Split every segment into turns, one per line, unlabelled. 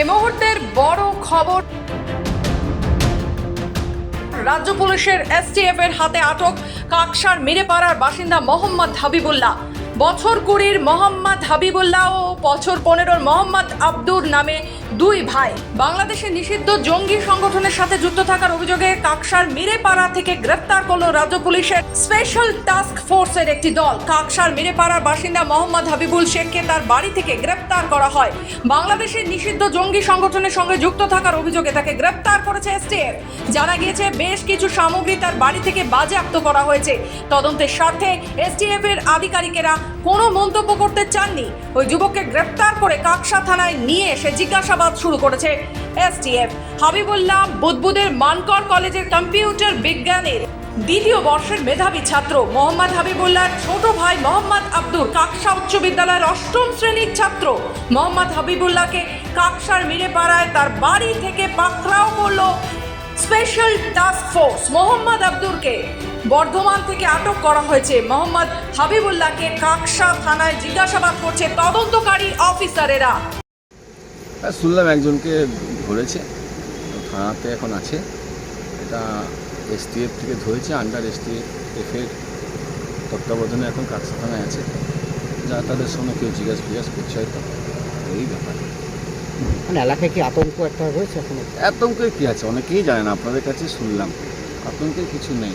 এ মুহূর্তের বড় খবর, রাজ্য পুলিশের এসটিএফ এর হাতে আটক কাকসার মিরেপাড়ার বাসিন্দা মোহাম্মদ হাবিবুল্লাহ। বছর কুড়ির মোহাম্মদ হাবিবুল্লাহ ও বছর পনেরোর মোহাম্মদ আব্দুর নামে দুই ভাই। বাংলাদেশে নিষিদ্ধ জঙ্গি সংগঠনের সাথে যুক্ত থাকার অভিযোগে কাকসার মিরেপাড়া থেকে গ্রেপ্তার করল রাজ্য পুলিশের স্পেশাল টাস্ক ফোর্সের একটি দল। কাকসার মিরেপাড়ার বাসিন্দা মোহাম্মদ হাবিবুল শেখকে তার বাড়ি থেকে গ্রেপ্তার করা হয়। বাংলাদেশের নিষিদ্ধ জঙ্গি সংগঠনের সঙ্গে যুক্ত থাকার অভিযোগে তাকে গ্রেপ্তার করেছে এসটিএফ। জানা গিয়েছে, বেশ কিছু সামগ্রী তার বাড়ি থেকে বাজেয়াপ্ত করা হয়েছে। তদন্তের স্বার্থে এসটিএফ এর আধিকারিকেরা কোনো মন্তব্য করতে চাননি। ওই যুবককে গ্রেপ্তার করে কাকসা থানায় নিয়ে এসে জিজ্ঞাসাবাদ শুরু করেছে এসটিএফ। হাবিবুল্লাহ বুদবুদের মানকর কলেজের কম্পিউটার বিজ্ঞানের দ্বিতীয় বর্ষের মেধাবী ছাত্র। মোহাম্মদ হাবিবুল্লাহর ছোট ভাই মোহাম্মদ আব্দুর কাকসা উচ্চ বিদ্যালয়ের অষ্টম শ্রেণির ছাত্র। মোহাম্মদ হাবিবুল্লাহকে কাকসার মিরেপাড়ায় তার বাড়ি থেকে পাকড়াও করল স্পেশাল টাস্ক ফোর্স। মোহাম্মদ আব্দুরকে বর্ধমান থেকে আটক করা হয়েছে। মোহাম্মদ হাবিবুল্লাহকে কাকসা থানায় জিজ্ঞাসাবাদ করছে তদন্তকারী অফিসারেরা।
শুনলাম একজনকে ধরেছে থানাতে এখন আছে। এটা এসটিএফ থেকে ধরেছে আন্ডার এসটিএফ এর তত্ত্বাবধানে এখন কাকসা থানায় আছে। যা তাদের সঙ্গে কেউ জিজ্ঞাসা ফিজ্ঞাস করছে হয়তো এই ব্যাপার।
মানে এলাকায় কি আতঙ্ক একটা হয়েছে এখন?
আতঙ্কের কী আছে? অনেকেই জানে না আপনাদের কাছে শুনলাম। আতঙ্কের কিছু নেই।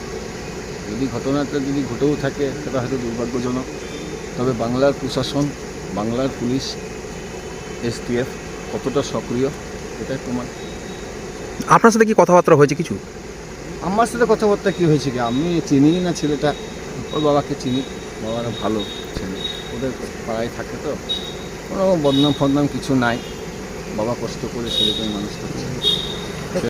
যদি ঘটনাটা যদি ঘটেও থাকে সেটা হয়তো দুর্ভাগ্যজনক। তবে বাংলার প্রশাসন বাংলার পুলিশ এসটিএফ কতটা সক্রিয় এটাই প্রমাণ।
আপনার সাথে কি কথাবার্তা হয়েছে কিছু?
আমার সাথে কথাবার্তা কী হয়েছে কি? আমি চিনি না ছেলেটা ওর বাবাকে চিনি বাবারা ভালো ছেলে। ওদের পাড়ায় থাকে তো কোনো বদনাম ফদনাম কিছু নাই। বাবা কষ্ট করে ছেলেকে মানুষ করছে